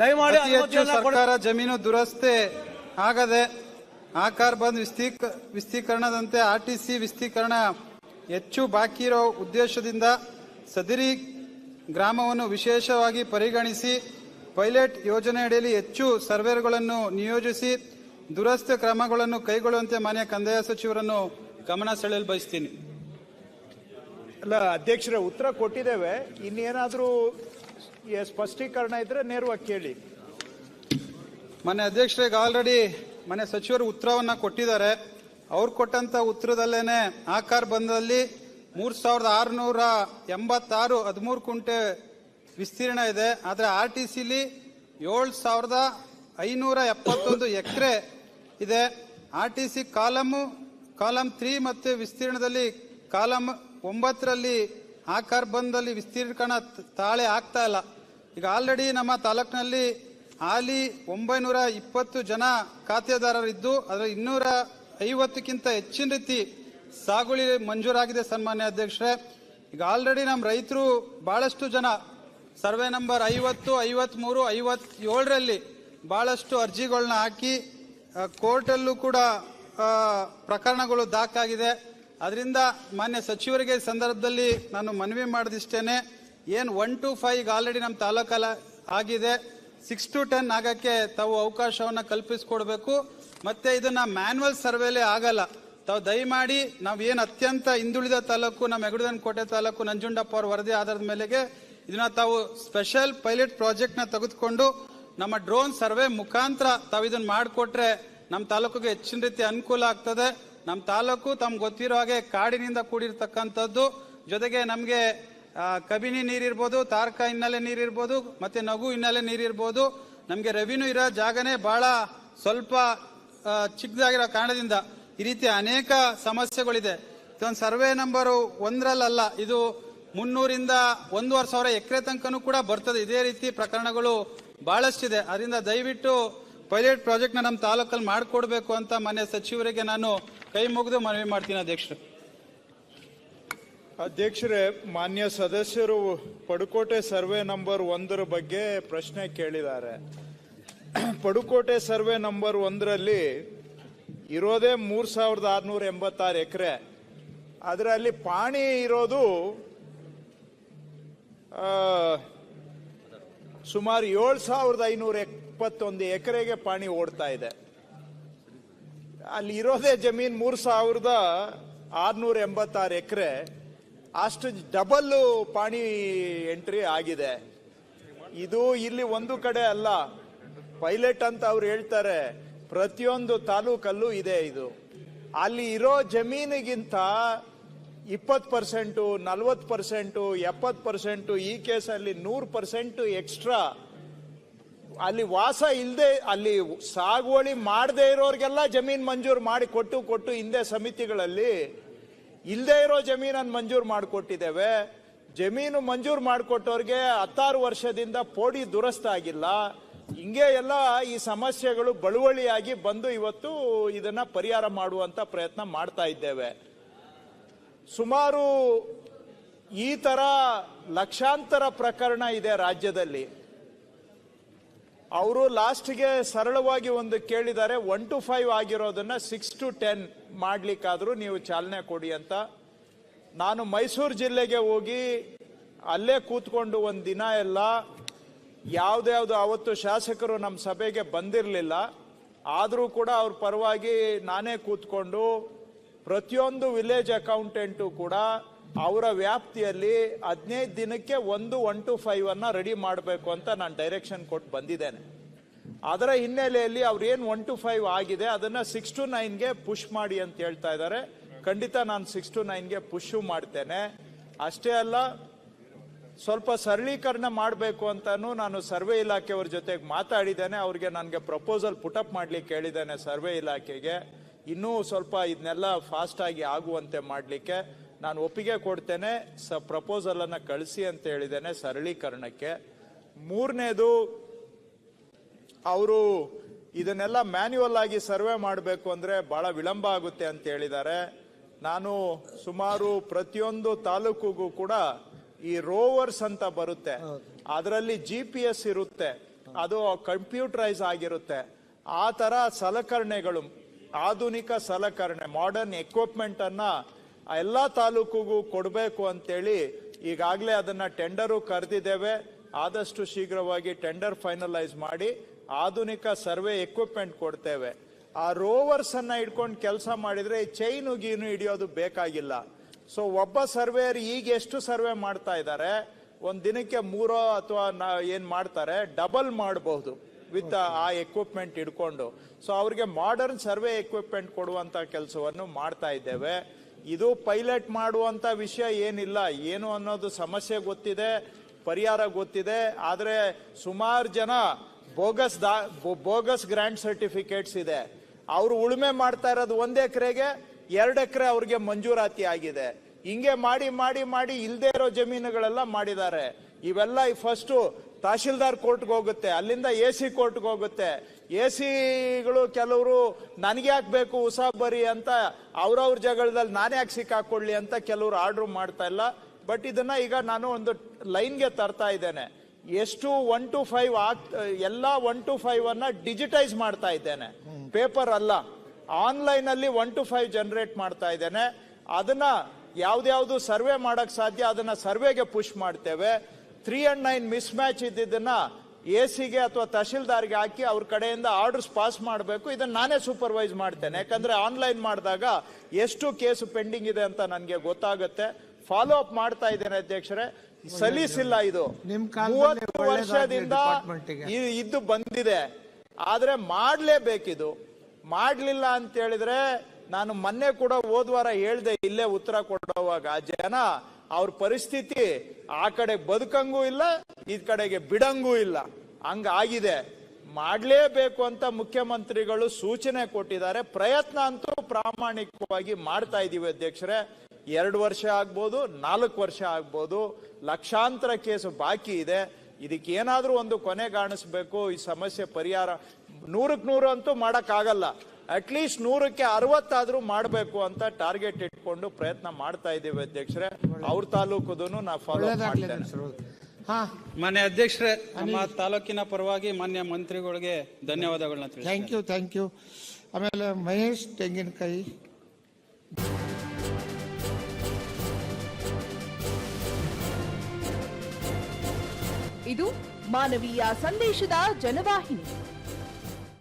ದಯಮಾಡಿ ಹೆಚ್ಚು ಸರ್ಕಾರ ಜಮೀನು ದುರಸ್ತಿ ಆಗದೆ ಆಕಾರ ಬಂದ್ ವಿಸ್ತೀಕ ವಿಸ್ತೀಕರಣದಂತೆ ಸಿ ವಿಸ್ತೀಕರಣ ಹೆಚ್ಚು ಬಾಕಿ ಇರೋ ಉದ್ದೇಶದಿಂದ ಸದರಿ ಗ್ರಾಮವನ್ನು ವಿಶೇಷವಾಗಿ ಪರಿಗಣಿಸಿ ಪೈಲಟ್ ಯೋಜನೆಯಡಿಯಲ್ಲಿ ಹೆಚ್ಚು ಸರ್ವೇರ್ಗಳನ್ನು ನಿಯೋಜಿಸಿ ದುರಸ್ತಿ ಕ್ರಮಗಳನ್ನು ಕೈಗೊಳ್ಳುವಂತೆ ಮಾನ್ಯ ಕಂದಾಯ ಸಚಿವರನ್ನು ಗಮನ ಸೆಳೆಯಲು ಬಯಸ್ತೀನಿ. ಅಲ್ಲ ಅಧ್ಯಕ್ಷರ ಉತ್ತರ ಕೊಟ್ಟಿದ್ದೇವೆ. ಇನ್ನೇನಾದರೂ ಸ್ಪಷ್ಟೀಕರಣ ಇದ್ರೆ ನೇರವಾಗಿ ಕೇಳಿ. ಮನೆ ಅಧ್ಯಕ್ಷರಿಗೆ ಆಲ್ರೆಡಿ ಮನೆ ಸಚಿವರು ಉತ್ತರವನ್ನ ಕೊಟ್ಟಿದ್ದಾರೆ. ಅವ್ರು ಕೊಟ್ಟಂತ ಉತ್ತರದಲ್ಲೇನೆ ಆಕಾರ ಬಂದಲ್ಲಿ ಮೂರ್ ಸಾವಿರದ ಆರುನೂರ ಎಂಬತ್ತಾರು ಹದಿಮೂರು ಕುಂಟೆ ವಿಸ್ತೀರ್ಣ ಇದೆ. ಆದ್ರೆ ಆರ್ ಟಿ ಸಿಲಿ ಏಳು ಸಾವಿರದ ಐನೂರ ಎಪ್ಪತ್ತೊಂದು ಎಕರೆ ಇದೆ. R T C column column three ಮತ್ತು ವಿಸ್ತೀರ್ಣದಲ್ಲಿ ಕಾಲಮ್ ಒಂಬತ್ತರಲ್ಲಿ ಆಕಾರ ಬಂದಲ್ಲಿ ವಿಸ್ತೀರ್ಣ ತಾಳೆ ಆಗ್ತಾ ಇಲ್ಲ. ಈಗ ಆಲ್ರೆಡಿ ನಮ್ಮ ತಾಲೂಕಿನಲ್ಲಿ ಹಾಲಿ ಒಂಬೈನೂರ ಇಪ್ಪತ್ತು ಜನ ಖಾತೆದಾರರಿದ್ದು ಅದರ ಇನ್ನೂರ ಐವತ್ತಕ್ಕಿಂತ ಹೆಚ್ಚಿನ ರೀತಿ ಸಾಗುಳಿ ಮಂಜೂರಾಗಿದೆ ಸನ್ಮಾನ್ಯ ಅಧ್ಯಕ್ಷರೇ. ಈಗ ಆಲ್ರೆಡಿ ನಮ್ಮ ರೈತರು ಬಹಳಷ್ಟು ಜನ ಸರ್ವೆ ನಂಬರ್ ಐವತ್ತು, ಐವತ್ಮೂರು, ಐವತ್ತೇಳರಲ್ಲಿ ಬಹಳಷ್ಟು ಅರ್ಜಿಗಳನ್ನ ಹಾಕಿ ಕೋರ್ಟಲ್ಲೂ ಕೂಡ ಪ್ರಕರಣಗಳು ದಾಖಲಾಗಿದೆ. ಅದರಿಂದ ಮಾನ್ಯ ಸಚಿವರಿಗೆ ಸಂದರ್ಭದಲ್ಲಿ ನಾನು ಮನವಿ ಮಾಡಿದಿಷ್ಟೇನೆ. ಏನು ಒನ್ ಟು ಫೈವ್ ಆಲ್ರೆಡಿ ನಮ್ಮ ತಾಲೂಕಲ್ಲ ಆಗಿದೆ. ಸಿಕ್ಸ್ ಟು ಟೆನ್ ಆಗಕ್ಕೆ ತಾವು ಅವಕಾಶವನ್ನು ಕಲ್ಪಿಸಿಕೊಡ್ಬೇಕು. ಮತ್ತೆ ಇದನ್ನ ಮ್ಯಾನ್ಯಲ್ ಸರ್ವೇಲೆ ಆಗಲ್ಲ. ತಾವು ದಯಮಾಡಿ ನಾವು ಏನು ಅತ್ಯಂತ ಹಿಂದುಳಿದ ತಾಲೂಕು ನಮ್ಮ ಹೆಗಡದನ್ ಕೋಟೆ ತಾಲೂಕು, ನಂಜುಂಡಪ್ಪ ಅವ್ರ ವರದಿ ಆಧಾರದ ಮೇಲೆಗೆ ಇದನ್ನ ತಾವು ಸ್ಪೆಷಲ್ ಪೈಲಟ್ ಪ್ರಾಜೆಕ್ಟ್ನ ತೆಗೆದುಕೊಂಡು ನಮ್ಮ ಡ್ರೋನ್ ಸರ್ವೆ ಮುಖಾಂತರ ತಾವು ಇದನ್ನ ಮಾಡಿಕೊಟ್ರೆ ನಮ್ಮ ತಾಲೂಕಿಗೆ ಹೆಚ್ಚಿನ ರೀತಿ ಅನುಕೂಲ ಆಗ್ತದೆ. ನಮ್ಮ ತಾಲೂಕು ತಮ್ಗೆ ಗೊತ್ತಿರೋ ಹಾಗೆ ಕಾಡಿನಿಂದ ಕೂಡಿರ್ತಕ್ಕಂಥದ್ದು. ಜೊತೆಗೆ ನಮಗೆ ಕಬಿನಿ ನೀರಿರ್ಬೋದು, ತಾರ್ಕ ಹಿನ್ನೆಲೆ ನೀರಿರ್ಬೋದು, ಮತ್ತೆ ನಗು ಹಿನ್ನೆಲೆ ನೀರಿರ್ಬೋದು. ನಮಗೆ ರೆವಿನ್ಯೂ ಇರೋ ಜಾಗನೇ ಬಹಳ ಸ್ವಲ್ಪ ಚಿಕ್ಕದಾಗಿರೋ ಕಾರಣದಿಂದ ಈ ರೀತಿ ಅನೇಕ ಸಮಸ್ಯೆಗಳಿದೆ. ಇದೊಂದು ಸರ್ವೆ ನಂಬರು ಒಂದರಲ್ಲ ಇದು ಮುನ್ನೂರಿಂದ ಒಂದೂವರೆ ಸಾವಿರ ಎಕರೆ ತನಕನೂ ಕೂಡ ಬರ್ತದೆ. ಇದೇ ರೀತಿ ಪ್ರಕರಣಗಳು ಬಹಳಷ್ಟಿದೆ. ಅದರಿಂದ ದಯವಿಟ್ಟು ಪೈಲಟ್ ಪ್ರಾಜೆಕ್ಟ್ನ ನಮ್ಮ ತಾಲೂಕಲ್ಲಿ ಮಾಡಿಕೊಡ್ಬೇಕು ಅಂತ ಮನೆ ಸಚಿವರಿಗೆ ನಾನು ಕೈ ಮುಗಿದು ಮನವಿ ಮಾಡ್ತೀನಿ ಅಧ್ಯಕ್ಷರು. ಅಧ್ಯಕ್ಷರೇ, ಮಾನ್ಯ ಸದಸ್ಯರು ಪಡುಕೋಟೆ ಸರ್ವೆ ನಂಬರ್ ಒಂದರ ಬಗ್ಗೆ ಪ್ರಶ್ನೆ ಕೇಳಿದ್ದಾರೆ. ಪಡುಕೋಟೆ ಸರ್ವೆ ನಂಬರ್ ಒಂದರಲ್ಲಿ ಇರೋದೇ ಮೂರ್ ಸಾವಿರದ ಆರುನೂರ ಎಂಬತ್ತಾರು ಎಕರೆ. ಅದರಲ್ಲಿ ಪಾಣಿ ಇರೋದು ಸುಮಾರು ಏಳು ಸಾವಿರದ ಐನೂರ ಎಪ್ಪತ್ತೊಂದು ಎಕರೆಗೆ ಪಾಣಿ ಓಡ್ತಾ ಇದೆ. ಅಲ್ಲಿ ಇರೋದೇ ಜಮೀನ್ ಮೂರು ಸಾವಿರದ ಆರುನೂರ ಎಂಬತ್ತಾರು ಎಕರೆ. ಅಷ್ಟು ಡಬಲ್ ಪಾಣಿ ಎಂಟ್ರಿ ಆಗಿದೆ. ಇದು ಇಲ್ಲಿ ಒಂದು ಕಡೆ ಅಲ್ಲ, ಪೈಲಟ್ ಅಂತ ಅವ್ರು ಹೇಳ್ತಾರೆ, ಪ್ರತಿಯೊಂದು ತಾಲೂಕಲ್ಲೂ ಇದೆ ಇದು. ಅಲ್ಲಿ ಇರೋ ಜಮೀನಿಗಿಂತ ಇಪ್ಪತ್ತು ಪರ್ಸೆಂಟು, ನಲ್ವತ್ತು ಪರ್ಸೆಂಟು, ಎಪ್ಪತ್ತು ಪರ್ಸೆಂಟು, ಈ ಕೇಸಲ್ಲಿ ನೂರು ಪರ್ಸೆಂಟು ಎಕ್ಸ್ಟ್ರಾ ಅಲ್ಲಿ ವಾಸ ಇಲ್ಲದೆ ಅಲ್ಲಿ ಸಾಗುವಳಿ ಮಾಡದೇ ಇರೋರಿಗೆಲ್ಲ ಜಮೀನ್ ಮಂಜೂರು ಮಾಡಿ ಕೊಟ್ಟು ಕೊಟ್ಟು ಹಿಂದೆ ಸಮಿತಿಗಳಲ್ಲಿ ಇಲ್ಲದೆ ಇರೋ ಜಮೀನನ್ನು ಮಂಜೂರು ಮಾಡಿಕೊಟ್ಟಿದ್ದೇವೆ. ಜಮೀನು ಮಂಜೂರು ಮಾಡಿಕೊಟ್ಟವ್ರಿಗೆ ಹತ್ತಾರು ವರ್ಷದಿಂದ ಪೋಡಿ ದುರಸ್ತ ಆಗಿಲ್ಲ. ಹಿಂಗೆ ಎಲ್ಲ ಈ ಸಮಸ್ಯೆಗಳು ಬಳುವಳಿಯಾಗಿ ಬಂದು ಇವತ್ತು ಇದನ್ನ ಪರಿಹಾರ ಮಾಡುವಂತ ಪ್ರಯತ್ನ ಮಾಡ್ತಾ ಇದ್ದೇವೆ. ಸುಮಾರು ಈ ತರ ಲಕ್ಷಾಂತರ ಪ್ರಕರಣ ಇದೆ ರಾಜ್ಯದಲ್ಲಿ. ಅವರು ಲಾಸ್ಟ್ಗೆ ಸರಳವಾಗಿ ಒಂದು ಕೇಳಿದ್ದಾರೆ, ಒನ್ ಟು ಫೈವ್ ಆಗಿರೋದನ್ನ ಸಿಕ್ಸ್ ಟು ಟೆನ್ ಮಾಡ್ಲಿಕ್ಕಾದ್ರೂ ನೀವು ಚಾಲನೆ ಕೊಡಿ ಅಂತ. ನಾನು ಮೈಸೂರು ಜಿಲ್ಲೆಗೆ ಹೋಗಿ ಅಲ್ಲೇ ಕೂತ್ಕೊಂಡು ಒಂದು ದಿನ ಎಲ್ಲ ಯಾವ್ದ್ಯಾವ್ದು ಅವತ್ತು ಶಾಸಕರು ನಮ್ಮ ಸಭೆಗೆ ಬಂದಿರಲಿಲ್ಲ. ಆದರೂ ಕೂಡ ಅವ್ರ ಪರವಾಗಿ ನಾನೇ ಕೂತ್ಕೊಂಡು ಪ್ರತಿಯೊಂದು ವಿಲೇಜ್ ಅಕೌಂಟೆಂಟು ಕೂಡ ಅವರ ವ್ಯಾಪ್ತಿಯಲ್ಲಿ ಹದಿನೈದು ದಿನಕ್ಕೆ ಒಂದು ಒನ್ ಟು ಫೈವ್ ಅನ್ನ ರೆಡಿ ಮಾಡಬೇಕು ಅಂತ ನಾನು ಡೈರೆಕ್ಷನ್ ಕೊಟ್ಟು ಬಂದಿದ್ದೇನೆ. ಅದರ ಹಿನ್ನೆಲೆಯಲ್ಲಿ ಅವ್ರೇನು ಒನ್ ಟು ಫೈವ್ ಆಗಿದೆ, ಅದನ್ನ ಸಿಕ್ಸ್ ಟು ನೈನ್ಗೆ ಪುಷ್ ಮಾಡಿ ಅಂತ ಹೇಳ್ತಾ ಇದ್ದಾರೆ ಖಂಡಿತ ನಾನು ಸಿಕ್ಸ್ ಟು ನೈನ್ಗೆ ಪುಷು ಮಾಡ್ತೇನೆ. ಅಷ್ಟೇ ಅಲ್ಲ, ಸ್ವಲ್ಪ ಸರಳೀಕರಣ ಮಾಡಬೇಕು ಅಂತಾನು ನಾನು ಸರ್ವೆ ಇಲಾಖೆಯವ್ರ ಜೊತೆಗೆ ಮಾತಾಡಿದ್ದೇನೆ. ಅವ್ರಿಗೆ ನನಗೆ ಪ್ರಪೋಸಲ್ ಪುಟಪ್ ಮಾಡಲಿಕ್ಕೆ ಹೇಳಿದ್ದೇನೆ ಸರ್ವೆ ಇಲಾಖೆಗೆ. ಇನ್ನೂ ಸ್ವಲ್ಪ ಇದನ್ನೆಲ್ಲ ಫಾಸ್ಟ್ ಆಗಿ ಆಗುವಂತೆ ಮಾಡಲಿಕ್ಕೆ ನಾನು ಒಪ್ಪಿಗೆ ಕೊಡ್ತೇನೆ. ಸ ಪ್ರಪೋಸಲ್ ಅನ್ನ ಕಳಿಸಿ ಅಂತ ಹೇಳಿದ್ದೇನೆ ಸರಳೀಕರಣಕ್ಕೆ. ಮೂರನೇದು ಅವರು ಇದನ್ನೆಲ್ಲ ಮ್ಯಾನ್ಯುವಲ್ ಆಗಿ ಸರ್ವೆ ಮಾಡಬೇಕು ಅಂದ್ರೆ ಬಹಳ ವಿಳಂಬ ಆಗುತ್ತೆ ಅಂತ ಹೇಳಿದ್ದಾರೆ. ನಾನು ಸುಮಾರು ಪ್ರತಿಯೊಂದು ತಾಲೂಕಿಗೂ ಕೂಡ ಈ ರೋವರ್ಸ್ ಅಂತ ಬರುತ್ತೆ. ಅದರಲ್ಲಿ ಜಿ ಪಿ ಎಸ್ ಇರುತ್ತೆ. ಅದು ಕಂಪ್ಯೂಟರೈಸ್ ಆಗಿರುತ್ತೆ. ಆ ತರ ಸಲಕರಣೆಗಳು ಆಧುನಿಕ ಸಲಕರಣೆ ಮಾಡರ್ನ್ ಎಕ್ವಿಪ್ಮೆಂಟ್ ಅನ್ನ ಆ ಎಲ್ಲಾ ತಾಲೂಕಿಗೂ ಕೊಡಬೇಕು ಅಂತೇಳಿ ಈಗಾಗಲೇ ಅದನ್ನ ಟೆಂಡರು ಕರೆದಿದ್ದೇವೆ. ಆದಷ್ಟು ಶೀಘ್ರವಾಗಿ ಟೆಂಡರ್ ಫೈನಲೈಸ್ ಮಾಡಿ ಆಧುನಿಕ ಸರ್ವೆ ಎಕ್ವಿಪ್ಮೆಂಟ್ ಕೊಡ್ತೇವೆ. ಆ ರೋವರ್ಸ್ ಅನ್ನ ಇಟ್ಕೊಂಡು ಕೆಲಸ ಮಾಡಿದ್ರೆ ಚೈನು ಗೀನು ಹಿಡಿಯೋದು ಬೇಕಾಗಿಲ್ಲ. ಸೊ ಒಬ್ಬ ಸರ್ವೇಯರ್ ಈಗ ಎಷ್ಟು ಸರ್ವೆ ಮಾಡ್ತಾ ಇದ್ದಾರೆ? ಒಂದ್ ದಿನಕ್ಕೆ ಮೂರೋ ಅಥವಾ ಏನ್ ಮಾಡ್ತಾರೆ? ಡಬಲ್ ಮಾಡಬಹುದು ವಿತ್ ಆ ಎಕ್ವಿಪ್ಮೆಂಟ್ ಇಟ್ಕೊಂಡು ಸೊ ಅವ್ರಿಗೆ ಮಾಡರ್ನ್ ಸರ್ವೆ ಎಕ್ವಿಪ್ಮೆಂಟ್ ಕೊಡುವಂತ ಕೆಲಸವನ್ನು ಮಾಡ್ತಾ ಇದ್ದೇವೆ. ಇದು ಪೈಲಟ್ ಮಾಡುವಂತ ವಿಷಯ ಏನಿಲ್ಲ. ಏನು ಅನ್ನೋದು ಸಮಸ್ಯೆ ಗೊತ್ತಿದೆ, ಪರಿಹಾರ ಗೊತ್ತಿದೆ. ಆದರೆ ಸುಮಾರು ಜನ ಬೋಗಸ್ ದಾ ಬೋಗಸ್ ಗ್ರ್ಯಾಂಡ್ ಸರ್ಟಿಫಿಕೇಟ್ಸ್ ಇದೆ. ಅವರು ಉಳುಮೆ ಮಾಡ್ತಾ ಇರೋದು ಒಂದ್ ಎಕರೆಗೆ, ಎರಡು ಎಕರೆ ಅವ್ರಿಗೆ ಮಂಜೂರಾತಿ ಆಗಿದೆ. ಹಿಂಗೆ ಮಾಡಿ ಮಾಡಿ ಮಾಡಿ ಇಲ್ದೇ ಇರೋ ಜಮೀನುಗಳೆಲ್ಲ ಮಾಡಿದ್ದಾರೆ. ಇವೆಲ್ಲ ಫಸ್ಟ್ ತಹಶೀಲ್ದಾರ್ ಕೋರ್ಟ್ಗೆ ಹೋಗುತ್ತೆ, ಅಲ್ಲಿಂದ ಎ ಸಿ ಕೋರ್ಟ್ಗೆ ಹೋಗುತ್ತೆ. ಎ ಸಿಗಳು ಕೆಲವರು ನನಗೆ ಯಾಕೆ ಬೇಕು ಉಸಾಬರಿ ಅಂತ ಅವ್ರವ್ರ ಜಗಳದಲ್ಲಿ ನಾನು ಯಾಕೆ ಸಿಕ್ಕಾಕೊಳ್ಳಿ ಅಂತ ಕೆಲವರು ಆರ್ಡರ್ ಮಾಡ್ತಾ ಇಲ್ಲ. ಬಟ್ ಇದನ್ನ ಈಗ ನಾನು ಒಂದು ಲೈನ್ಗೆ ತರ್ತಾ ಇದ್ದೇನೆ. ಎಷ್ಟು ಒನ್ ಟು ಫೈವ್ ಎಲ್ಲ ಒನ್ ಟು ಫೈವ್ ಅನ್ನ ಡಿಜಿಟೈಸ್ ಮಾಡ್ತಾ ಇದ್ದೇನೆ. ಪೇಪರ್ ಅಲ್ಲ. ಆನ್ಲೈನ್ ಅಲ್ಲಿ ಒನ್ ಟು ಫೈವ್ ಜನರೇಟ್ ಮಾಡ್ತಾ ಇದ್ದೇನೆ. ಅದನ್ನ ಯಾವ್ದ್ಯಾವ್ದು ಸರ್ವೆ ಮಾಡಕ್ ಸಾಧ್ಯ, ಅದನ್ನ ಸರ್ವೆಗೆ ಪುಷ್ ಮಾಡ್ತೇವೆ. Three and nine mismatch ಇದ್ದಿದ್ದನ್ನ ಎ ಸಿಗೆ ಅಥವಾ ತಹಶೀಲ್ದಾರ್ಗೆ ಹಾಕಿ ಅವ್ರ ಕಡೆಯಿಂದ ಆರ್ಡರ್ಸ್ ಪಾಸ್ ಮಾಡಬೇಕು. ಇದನ್ನ ನಾನೇ ಸೂಪರ್ವೈಸ್ ಮಾಡ್ತೇನೆ. ಯಾಕಂದ್ರೆ ಆನ್ಲೈನ್ ಮಾಡಿದಾಗ ಎಷ್ಟು ಕೇಸು ಪೆಂಡಿಂಗ್ ಇದೆ ಅಂತ ನನಗೆ ಗೊತ್ತಾಗುತ್ತೆ. ಫಾಲೋ ಅಪ್ ಮಾಡ್ತಾ ಇದ್ದೇನೆ ಅಧ್ಯಕ್ಷರೇ. ಸಲ್ಲಿಸಿಲ್ಲ ಇದು. ಮೂವತ್ತು ವರ್ಷದಿಂದ ಇದು ಇದ್ದು ಬಂದಿದೆ. ಆದ್ರೆ ಮಾಡಲೇಬೇಕಿದು. ಮಾಡ್ಲಿಲ್ಲ ಅಂತ ಹೇಳಿದ್ರೆ ನಾನು ಮೊನ್ನೆ ಕೂಡ ಹೋದ್ವಾರ ಹೇಳ್ದೆ ಇಲ್ಲೇ ಉತ್ತರ ಕೊಡುವಾಗ. ಜನ ಅವ್ರ ಪರಿಸ್ಥಿತಿ ಆ ಕಡೆ ಬದುಕಂಗೂ ಇಲ್ಲ, ಈ ಕಡೆಗೆ ಬಿಡಂಗೂ ಇಲ್ಲ. ಹಂಗಾಗಿದೆ. ಮಾಡಲೇಬೇಕು ಅಂತ ಮುಖ್ಯಮಂತ್ರಿಗಳು ಸೂಚನೆ ಕೊಟ್ಟಿದ್ದಾರೆ. ಪ್ರಯತ್ನ ಅಂತೂ ಪ್ರಾಮಾಣಿಕವಾಗಿ ಮಾಡ್ತಾ ಇದ್ದೀವಿ ಅಧ್ಯಕ್ಷರೇ. ಎರಡು ವರ್ಷ ಆಗ್ಬೋದು, ನಾಲ್ಕು ವರ್ಷ ಆಗ್ಬೋದು, ಲಕ್ಷಾಂತರ ಕೇಸು ಬಾಕಿ ಇದೆ. ಇದಕ್ಕೆ ಏನಾದರೂ ಒಂದು ಕೊನೆ ಕಾಣಿಸ್ಬೇಕು, ಈ ಸಮಸ್ಯೆ ಪರಿಹಾರ. ನೂರಕ್ಕೆ ನೂರು ಅಂತೂ ಮಾಡಕ್ಕಾಗಲ್ಲ. ಅಟ್ಲೀಸ್ಟ್ ನೂರಕ್ಕೆ ಅರವತ್ತಾದ್ರೂ ಮಾಡಬೇಕು ಅಂತ ಟಾರ್ಗೆಟ್ ಇಟ್ಕೊಂಡು ಪ್ರಯತ್ನ ಮಾಡ್ತಾ ಇದ್ದೀವಿ ಅಧ್ಯಕ್ಷರೇ. ಅವ್ರ ತಾಲೂಕುದನ್ನು ನಾವು ಫಾಲೋ ಮಾಡ್ತೇನೆ. ಮಾನ್ಯ ಅಧ್ಯಕ್ಷರೇ ನಮ್ಮ ತಾಲೂಕಿನ ಪರವಾಗಿ ಮಾನ್ಯ ಮಂತ್ರಿಗಳಿಗೆ ಧನ್ಯವಾದಗಳನ್ನ ಥ್ಯಾಂಕ್ ಯು ಥ್ಯಾಂಕ್ ಯು ಆಮೇಲೆ ಮಹೇಶ್ ತೆಂಗಿನಕಾಯಿ. ಇದು ಮಾನವೀಯ ಸಂದೇಶದ ಜನವಾಹಿನಿ.